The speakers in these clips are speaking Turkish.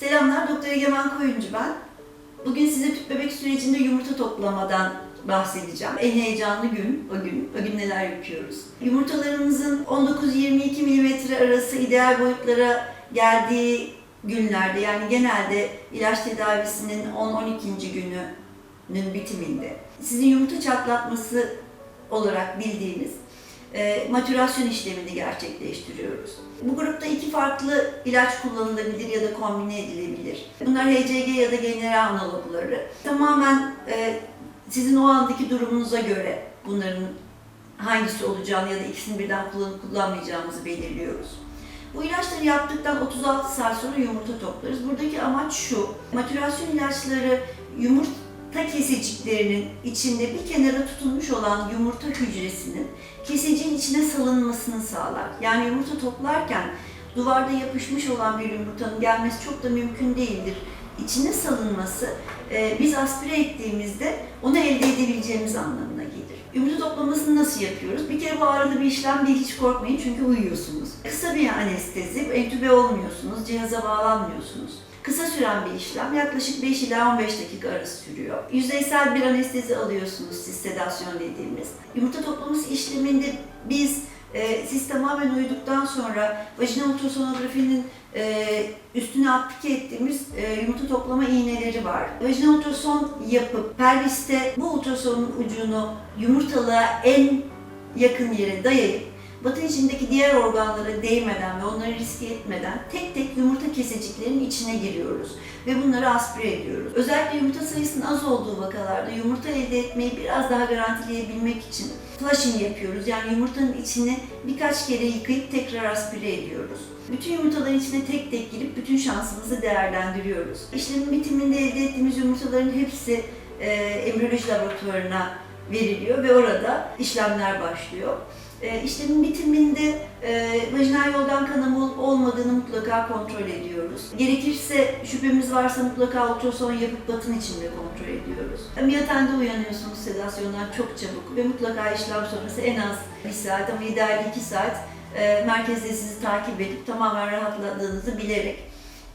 Selamlar, Doktor Egemen Koyuncu ben. Bugün size tüp bebek sürecinde yumurta toplamadan bahsedeceğim. En heyecanlı gün, o gün. O gün neler yapıyoruz? Yumurtalarımızın 19-22 mm arası ideal boyutlara geldiği günlerde, yani genelde ilaç tedavisinin 10-12. gününün bitiminde, sizin yumurta çatlatması olarak bildiğiniz e, matürasyon işlemini gerçekleştiriyoruz. Bu grupta iki farklı ilaç kullanılabilir ya da kombine edilebilir. Bunlar HCG ya da general analogları. Tamamen e, sizin o andaki durumunuza göre bunların hangisi olacağını ya da ikisini birden kullanıp kullanmayacağımızı belirliyoruz. Bu ilaçları yaptıktan 36 saat sonra yumurta toplarız. Buradaki amaç şu, matürasyon ilaçları yumurta keseciklerinin içinde bir kenara tutunmuş olan yumurta hücresinin keseciğin içine salınmasını sağlar. Yani yumurta toplarken duvarda yapışmış olan bir yumurtanın gelmesi çok da mümkün değildir. İçine salınması e, biz aspire ettiğimizde onu elde edebileceğimiz anlamına gelir. Yumurta toplamasını nasıl yapıyoruz? Bir kere bu ağrılı bir işlem değil, hiç korkmayın çünkü uyuyorsunuz. Kısa bir anestezi, entübe olmuyorsunuz, cihaza bağlanmıyorsunuz. Kısa süren bir işlem, yaklaşık 5 ila 15 dakika arası sürüyor. Yüzeysel bir anestezi alıyorsunuz siz sedasyon dediğimiz. Yumurta toplaması işleminde biz e, siz tamamen uyuduktan sonra vajinal ultrasonografinin e, üstüne aplike ettiğimiz e, yumurta toplama iğneleri var. Vajinal ultrason yapıp pelviste bu ultrasonun ucunu yumurtalığa en yakın yere dayayıp batın içindeki diğer organlara değmeden ve onları riske etmeden tek tek yumurta keseciklerinin içine giriyoruz ve bunları aspire ediyoruz. Özellikle yumurta sayısının az olduğu vakalarda yumurta elde etmeyi biraz daha garantileyebilmek için flushing yapıyoruz. Yani yumurtanın içini birkaç kere yıkayıp tekrar aspire ediyoruz. Bütün yumurtaların içine tek tek girip bütün şansımızı değerlendiriyoruz. İşlemin bitiminde elde ettiğimiz yumurtaların hepsi e, embriyoloji laboratuvarına veriliyor ve orada işlemler başlıyor. E, işlemin bitiminde e, vajinal yoldan kanama olmadığını mutlaka kontrol ediyoruz. Gerekirse şüphemiz varsa mutlaka ultrason yapıp batın içinde kontrol ediyoruz. Ameliyathanede uyanıyorsunuz sedasyondan çok çabuk ve mutlaka işlem sonrası en az 1 saat ama ideal 2 saat e, merkezde sizi takip edip tamamen rahatladığınızı bilerek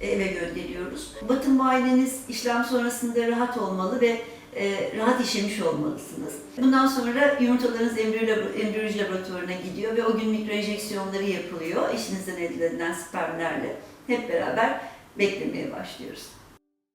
eve gönderiyoruz. Batın muayeneniz işlem sonrasında rahat olmalı ve e, rahat işemiş olmalısınız. Bundan sonra yumurtalarınız embriyo- embriyoloji laboratuvarına gidiyor ve o gün mikroenjeksiyonları yapılıyor. Eşinizden elde edilen spermlerle hep beraber beklemeye başlıyoruz.